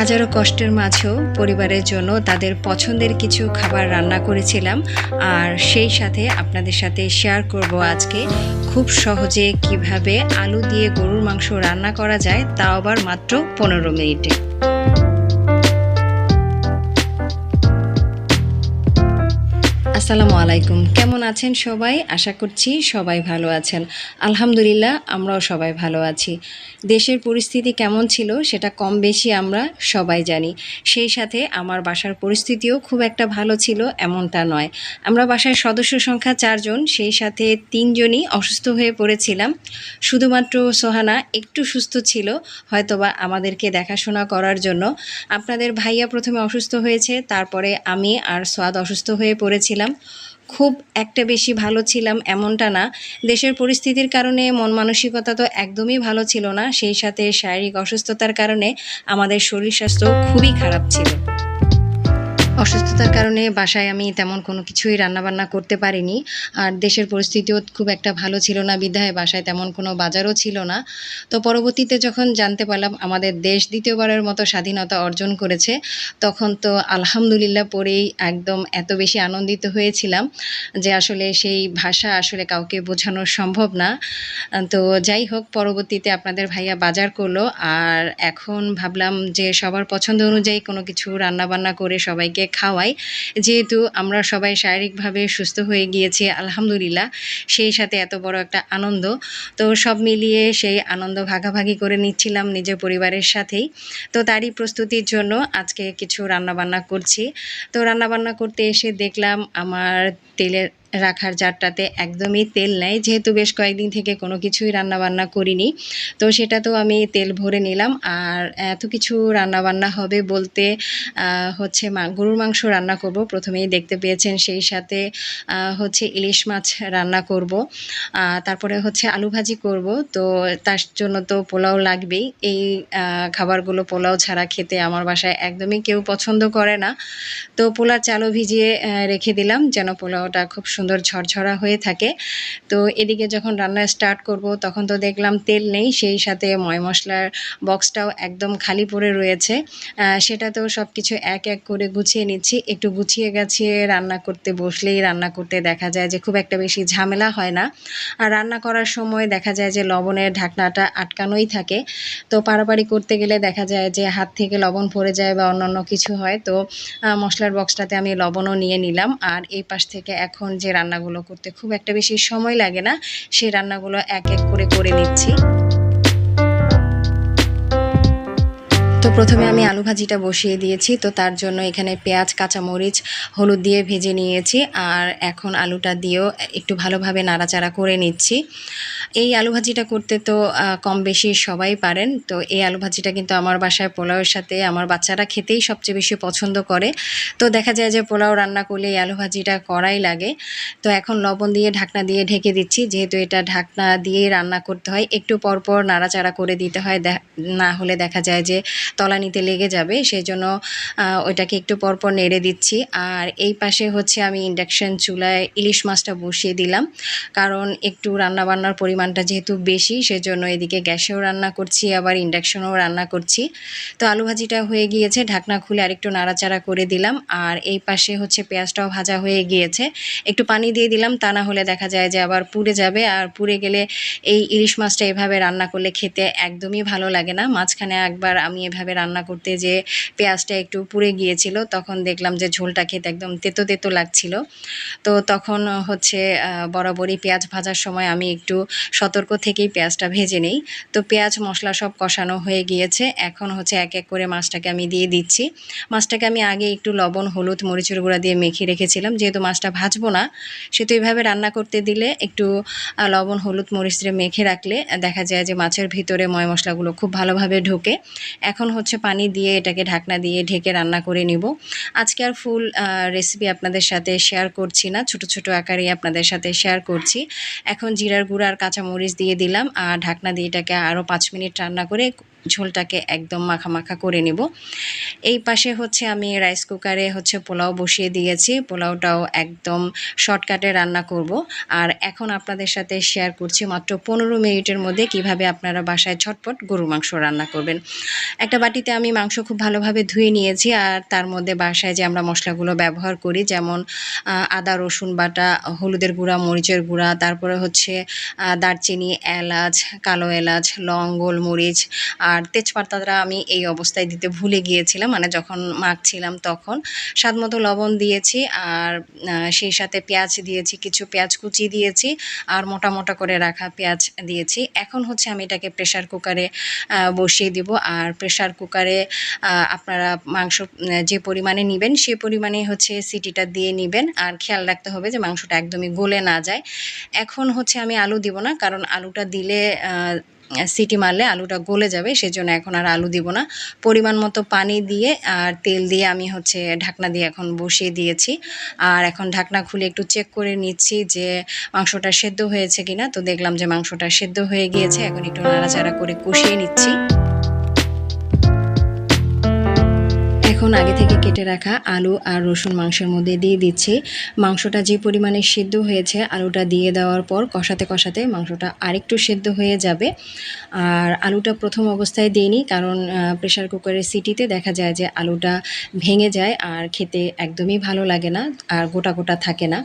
হাজারো কষ্টের মাঝেও পরিবারের জন্য তাদের পছন্দের কিছু খাবার রান্না করেছিলাম আর সেই সাথে আপনাদের সাথে শেয়ার করব আজকে খুব সহজে কীভাবে আলু দিয়ে গরুর মাংস রান্না করা যায় তাও আবার মাত্র পনেরো মিনিটে। আসসালামু আলাইকুম। কেমন আছেন সবাই? আশা করছি সবাই ভালো আছেন। আলহামদুলিল্লাহ, আমরাও সবাই ভালো আছি। দেশের পরিস্থিতি কেমন ছিল সেটা কম বেশি আমরা সবাই জানি। সেই সাথে আমার বাসার পরিস্থিতিও খুব একটা ভালো ছিল এমনটা নয়। আমরা বাসায় সদস্য সংখ্যা চারজন, সেই সাথে তিনজনই অসুস্থ হয়ে পড়েছিলাম। শুধুমাত্র সোহানা একটু সুস্থ ছিল, হয়তোবা আমাদেরকে দেখাশোনা করার জন্য। আপনাদের ভাইয়া প্রথমে অসুস্থ হয়েছে, তারপরে আমি আর সোয়াদ অসুস্থ হয়ে পড়েছিলাম। খুব একটা বেশি ভালো ছিলাম এমনটা না। দেশের পরিস্থিতির কারণে মন মানসিকতা তো একদমই ভালো ছিল না। সেই সাথে শারীরিক অসুস্থতার কারণে আমাদের শরীর স্বাস্থ্য খুবই খারাপ ছিল। অসুস্থতার কারণে বাসায় আমি তেমন কোনো কিছুই রান্নাবান্না করতে পারিনি। আর দেশের পরিস্থিতিও খুব একটা ভালো ছিল না, বিধায় বাসায় তেমন কোনো বাজারও ছিল না। তো পরবর্তীতে যখন জানতে পারলাম আমাদের দেশ দ্বিতীয়বারের মতো স্বাধীনতা অর্জন করেছে, তখন তো আলহামদুলিল্লাহ পড়েই একদম এত বেশি আনন্দিত হয়েছিলাম যে আসলে সেই ভাষা আসলে কাউকে বোঝানো সম্ভব না। তো যাই হোক, পরবর্তীতে আপনাদের ভাইয়া বাজার করল। আর এখন ভাবলাম যে সবার পছন্দ অনুযায়ী কোনো কিছু রান্নাবান্না করে সবাইকে খাওয়াই। যেহেতু আমরা সবাই শারীরিকভাবে সুস্থ হয়ে গিয়েছি, আলহামদুলিল্লাহ, সেই সাথে এত বড় একটা আনন্দ। তো সব মিলিয়ে সেই আনন্দ ভাগাভাগি করে নিচ্ছিলাম নিজের পরিবারের সাথেই। তো তারই প্রস্তুতির জন্য আজকে কিছু রান্নাবান্না করছি। তো রান্নাবান্না করতে এসে দেখলাম আমার তেলের রাখার জারটাতে একদমই তেল নেই। যেহেতু বেশ কয়েকদিন থেকে কোনো কিছুই রান্নাবান্না করিনি, তো সেটা তো আমি তেল ভরে নিলাম। আর এত কিছু রান্নাবান্না হবে বলতে হচ্ছে মা, গরুর মাংস রান্না করব। প্রথমেই দেখতে পেয়েছেন সেই সাথে হচ্ছে ইলিশ মাছ রান্না করব। তারপরে হচ্ছে আলু ভাজি করব। তো তার জন্য তো পোলাও লাগবেই। এই খাবারগুলো পোলাও ছাড়া খেতে আমার বাসায় একদমই কেউ পছন্দ করে না। তো পোলার চালও ভিজিয়ে রেখে দিলাম যেন পোলাওটা খুব সুন্দর ঝরঝরা হয়ে থাকে। তো এদিকে যখন রান্না স্টার্ট করব, তখন তো দেখলাম তেল নেই, সেই সাথে ময় মশলার বক্সটাও একদম খালি পড়ে রয়েছে। সেটাতেও সব কিছু এক এক করে গুছিয়ে নিচ্ছি। একটু গুছিয়ে গাছিয়ে রান্না করতে বসলেই রান্না করতে দেখা যায় যে খুব একটা বেশি ঝামেলা হয় না। আর রান্না করার সময় দেখা যায় যে লবণের ঢাকনাটা আটকানোই থাকে। তো পারাপারি করতে গেলে দেখা যায় যে হাত থেকে লবণ পড়ে যায় বা অন্যান্য কিছু হয়। তো মশলার বক্সটাতে আমি লবণও নিয়ে নিলাম। আর এই পাশ থেকে এখন যে রান্নাগুলো করতে খুব একটা বেশি সময় লাগে না। সেই রান্নাগুলো এক এক করে করে নিচ্ছি। প্রথমে আমি আলু ভাজিটা বসিয়ে দিয়েছি, তো তার জন্য এখানে পেঁয়াজ, কাঁচামরিচ, হলুদ দিয়ে ভেজে নিয়েছি, আর এখন আলুটা দিয়েও একটু ভালোভাবে নাড়াচাড়া করে নিচ্ছি। এই আলু ভাজিটা করতে তো কম বেশি সবাই পারেন, তো এই আলু ভাজিটা কিন্তু আমার বাসায় পোলাওয়ের সাথে আমার বাচ্চারা খেতেই সবচেয়ে বেশি পছন্দ করে। তো দেখা যায় যে পোলাও রান্না করলে এই আলু ভাজিটা করাই লাগে। তো এখন লবণ দিয়ে ঢাকনা দিয়ে ঢেকে দিচ্ছি, যেহেতু এটা ঢাকনা দিয়ে রান্না করতে হয়, একটু পরপর নাড়াচাড়া করে দিতে হয় না হলে দেখা যায় যে তলানিতে লেগে যাবে সেই জন্য ওইটাকে একটু পরপর নেড়ে দিচ্ছি। আর এই পাশে হচ্ছে আমি ইন্ডাকশান চুলায় ইলিশ মাছটা বসিয়ে দিলাম। কারণ একটু রান্না বান্নার পরিমাণটা যেহেতু বেশি, সেজন্য এদিকে গ্যাসেও রান্না করছি, আবার ইন্ডাকশনেও রান্না করছি। তো আলু ভাজিটা হয়ে গিয়েছে, ঢাকনা খুলে আরেকটু নাড়াচাড়া করে দিলাম। আর এই পাশে হচ্ছে পেঁয়াজটাও ভাজা হয়ে গিয়েছে। একটু পানি দিয়ে দিলাম, তা না হলে দেখা যায় যে আবার পুড়ে যাবে। আর পুড়ে গেলে এই ইলিশ মাছটা এভাবে রান্না করলে খেতে একদমই ভালো লাগে না। মাঝখানে একবার আমি এভাবে রান্না করতে যে পেঁয়াজটা একটু পুড়ে গিয়েছিল, তখন দেখলাম যে ঝোলটা খেতে একদম তেতো তেতো লাগছিল। তো তখন হচ্ছে বরাবরই পেঁয়াজ ভাজার সময় আমি একটু সতর্ক থেকেই পেঁয়াজটা ভেজে নেই। তো পেঁয়াজ মশলা সব কষানো হয়ে গিয়েছে। এখন হচ্ছে এক এক করে মাছটাকে আমি দিয়ে দিচ্ছি। মাছটাকে আমি আগে একটু লবণ, হলুদ, মরিচের গুঁড়া দিয়ে মেখে রেখেছিলাম। যেহেতু মাছটা ভাজবো না, সেহেতু এইভাবে রান্না করতে দিলে একটু লবণ, হলুদ, মরিচ দিয়ে মেখে রাখলে দেখা যায় যে মাছের ভিতরে ময় মশলাগুলো খুব ভালোভাবে ঢোকে। এখন হচ্ছে পানি দিয়ে এটাকে ঢাকনা দিয়ে ঢেকে রান্না করে নিব। আজকে আর ফুল রেসিপি আপনাদের সাথে শেয়ার করছি না। ছোট ছোট আকারে আপনাদের সাথে শেয়ার করছি। এখন জিরার গুঁড়া আর কাঁচামরিচ দিয়ে দিলাম। আর ঢাকনা দিয়ে এটাকে আরও পাঁচ মিনিট রান্না করে ঝোলটাকে একদম মাখা মাখা করে নেব। এই পাশে হচ্ছে আমি রাইস কুকারে হচ্ছে পোলাও বসিয়ে দিয়েছি। পোলাওটাও একদম শর্টকাটে রান্না করব। আর এখন আপনাদের সাথে শেয়ার করছি মাত্র পনেরো মিনিটের মধ্যে কীভাবে আপনারা বাসায় ছটপট গরুর মাংস রান্না করবেন। একটা বাটিতে আমি মাংস খুব ভালোভাবে ধুয়ে নিয়েছি আর তার মধ্যে বাসায় যে আমরা মশলাগুলো ব্যবহার করি, যেমন আদা, রসুন বাটা, হলুদের গুঁড়া, মরিচের গুঁড়া, তারপরে হচ্ছে দারচিনি, এলাচ, কালো এলাচ, লং, গোলমরিচ আর তেজপাতাটা আমি এই অবস্থায় দিতে ভুলে গিয়েছিলাম মানে যখন মাখছিলাম তখন। স্বাদ মতো লবণ দিয়েছি আর সেই সাথে পেঁয়াজ দিয়েছি, কিছু পেঁয়াজ কুচি দিয়েছি আর মোটা মোটা করে রাখা পেঁয়াজ দিয়েছি। এখন হচ্ছে আমি এটাকে প্রেশার কুকারে বসিয়ে দিব আর প্রেশার কুকারে আপনারা মাংস, যে পরিমাণে নেবেন সে পরিমাণে হচ্ছে সিটিটা দিয়ে নেবেন আর খেয়াল রাখতে হবে যে মাংসটা একদমই গলে না যায়। এখন হচ্ছে আমি আলু দিব না, কারণ আলুটা দিলে সিটি মারলে আলুটা গলে যাবে, সেজন্য এখন আর আলু দিব না। পরিমাণ মতো পানি দিয়ে আর তেল দিয়ে আমি হচ্ছে ঢাকনা দিয়ে এখন বসিয়ে দিয়েছি। আর এখন ঢাকনা খুলে একটু চেক করে নিচ্ছি যে মাংসটা সেদ্ধ হয়েছে কিনা। তো দেখলাম যে মাংসটা সেদ্ধ হয়ে গিয়েছে, এখন একটু নাড়াচাড়া করে কষিয়ে নিচ্ছি। এখন আগে থেকে কেটে রাখা আলু আর রসুন মাংসের মধ্যে দিয়ে দিচ্ছি। মাংসটা যে পরিমাণে সিদ্ধ হয়েছে আলুটা দিয়ে দেওয়ার পর কষাতে কষাতে মাংসটা আরেকটু সেদ্ধ হয়ে যাবে। আর আলুটা প্রথম অবস্থায় দিইনি কারণ প্রেশার কুকারের সিটিতে দেখা যায় যে আলুটা ভেঙে যায় আর খেতে একদমই ভালো লাগে না আর গোটা গোটা থাকে না।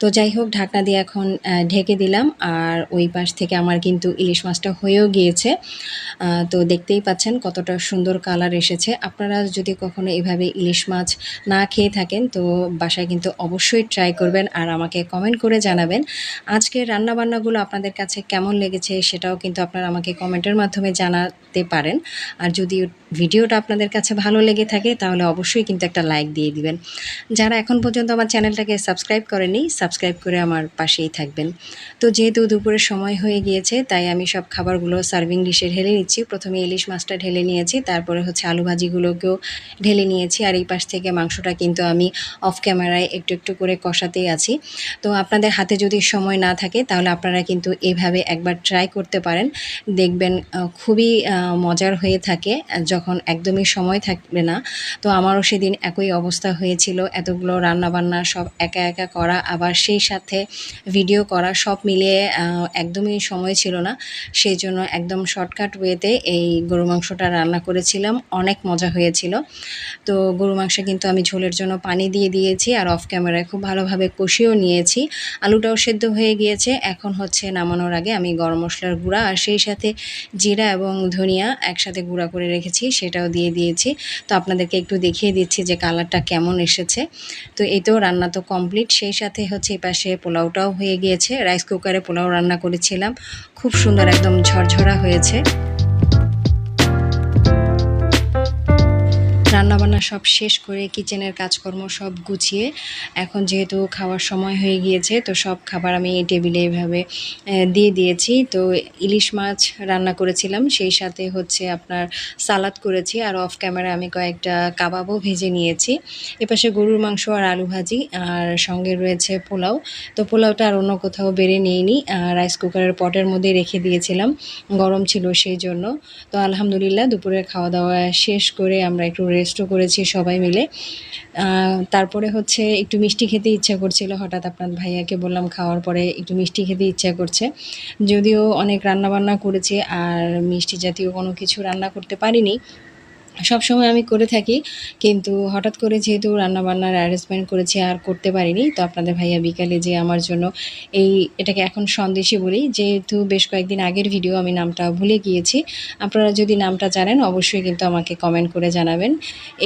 তো যাই হোক, ঢাকনা দিয়ে এখন ঢেকে দিলাম আর ওই পাশ থেকে আমার কিন্তু ইলিশ মাছটা হয়েও গিয়েছে। তো দেখতেই পাচ্ছেন কতটা সুন্দর কালার এসেছে। আপনারা যদি কখনো এভাবে ইলিশ মাছ না খেয়ে থাকেন, তো বাসায় কিন্তু অবশ্যই ট্রাই করবেন আর আমাকে কমেন্ট করে জানাবেন। আজকের রান্নাবান্নাগুলো আপনাদের কাছে কেমন লেগেছে সেটাও কিন্তু আপনারা আমাকে কমেন্টের মাধ্যমে জানাতে পারেন। আর যদি ভিডিওটা আপনাদের কাছে ভালো লেগে থাকে, তাহলে অবশ্যই কিন্তু একটা লাইক দিয়ে দিবেন। যারা এখন পর্যন্ত আমার চ্যানেলটাকে সাবস্ক্রাইব করেনি সাবস্ক্রাইব করে আমার পাশেই থাকবেন। তো যেহেতু দুপুরের সময় হয়ে গিয়েছে, তাই আমি সব খাবারগুলো সার্ভিং ডিশে ঢেলে নিচ্ছি। প্রথমে ইলিশ মাছটা ঢেলে নিয়েছি, তারপরে হচ্ছে আলু ভাজিগুলোকেও ঢেলে নিয়েছি আর এই পাশ থেকে মাংসটা কিন্তু আমি অফ ক্যামেরায় একটু একটু করে কষাতেই আছি। তো আপনাদের হাতে যদি সময় না থাকে, তাহলে আপনারা কিন্তু এভাবে একবার ট্রাই করতে পারেন। দেখবেন খুবই মজার হয়ে থাকে, যখন একদমই সময় থাকবে না। তো আমারও সেদিন একই অবস্থা হয়েছিল, এতগুলো রান্নাবান্না সব একা একা করা, আবার সেই সাথে ভিডিও করা, সব মিলিয়ে একদমই সময় ছিল না। সেই জন্য একদম শর্টকাট ওয়েতে এই গরু মাংসটা রান্না করেছিলাম। অনেক মজা হয়েছিল। তো গরু মাংস কিন্তু আমি ঝোলের জন্য পানি দিয়ে দিয়েছি আর অফ ক্যামেরায় খুব ভালোভাবে কষিয়েও নিয়েছি। আলুটাও সেদ্ধ হয়ে গিয়েছে। এখন হচ্ছে নামানোর আগে আমি গরম মশলার গুঁড়া আর সেই সাথে জিরা এবং ধনিয়া একসাথে গুঁড়া করে রেখেছি, সেটাও দিয়ে দিয়েছি। তো আপনাদেরকে একটু দেখিয়ে দিচ্ছি যে কালারটা কেমন এসেছে। তো এই তো রান্না তো কমপ্লিট সেই সাথে হচ্ছে এই পাশে পোলাওটাও হয়ে গিয়েছে। রাইস কুকারে পোলাও রান্না করেছিলাম। খুব সুন্দর একদম ঝরঝরা হয়েছে। রান্নাবান্না সব শেষ করে কিচেনের কাজকর্ম সব গুছিয়ে এখন যেহেতু খাওয়ার সময় হয়ে গিয়েছে, তো সব খাবার আমি টেবিলে এভাবে দিয়ে দিয়েছি। তো ইলিশ মাছ রান্না করেছিলাম, সেই সাথে হচ্ছে আপনার সালাদ করেছি আর অফ ক্যামেরা আমি কয়েকটা কাবাবও ভেজে নিয়েছি। এপাশে গরুর মাংস আর আলু ভাজি আর সঙ্গে রয়েছে পোলাও। তো পোলাওটা আর অন্য কোথাও বেড়ে নিইনি রাইস কুকারের পটের মধ্যে রেখে দিয়েছিলাম, গরম ছিল সেই জন্য। তো আলহামদুলিল্লাহ, দুপুরের খাওয়া দাওয়া শেষ করে আমরা একটু রেস্টও করেছি সবাই মিলে। তারপরে হচ্ছে একটু মিষ্টি খেতে ইচ্ছা করছিল, হঠাৎ আপনার ভাইয়াকে বললাম খাওয়ার পরে একটু মিষ্টি খেতে ইচ্ছা করছে। যদিও অনেক রান্নাবান্না করেছি, আর মিষ্টি জাতীয় কোনো কিছু রান্না করতে পারিনি সব সময় আমি করে থাকি, কিন্তু হঠাৎ করে যেহেতু রান্নাবান্নার অ্যারেঞ্জমেন্ট করেছি আর করতে পারিনি, তো আপনাদের ভাইয়া বিকালে যে আমার জন্য এই এটাকে এখন সন্দেশই বলি, যেহেতু বেশ কয়েকদিন আগের ভিডিও আমি নামটা ভুলে গিয়েছি। আপনারা যদি নামটা জানেন, অবশ্যই কিন্তু আমাকে কমেন্ট করে জানাবেন।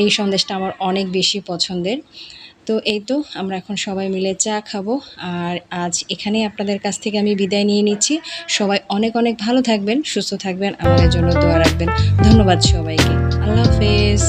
এই সন্দেশটা আমার অনেক বেশি পছন্দের। তো এই তো, আমরা এখন সবাই মিলে চা খাব। আর আজ এখানেই আপনাদের কাছ থেকে আমি বিদায় নিয়ে নিচ্ছি। সবাই অনেক অনেক ভালো থাকবেন, সুস্থ থাকবেন, আমাদের জন্য দোয়া রাখবেন। ধন্যবাদ সবাইকে। আল্লাহ হাফেজ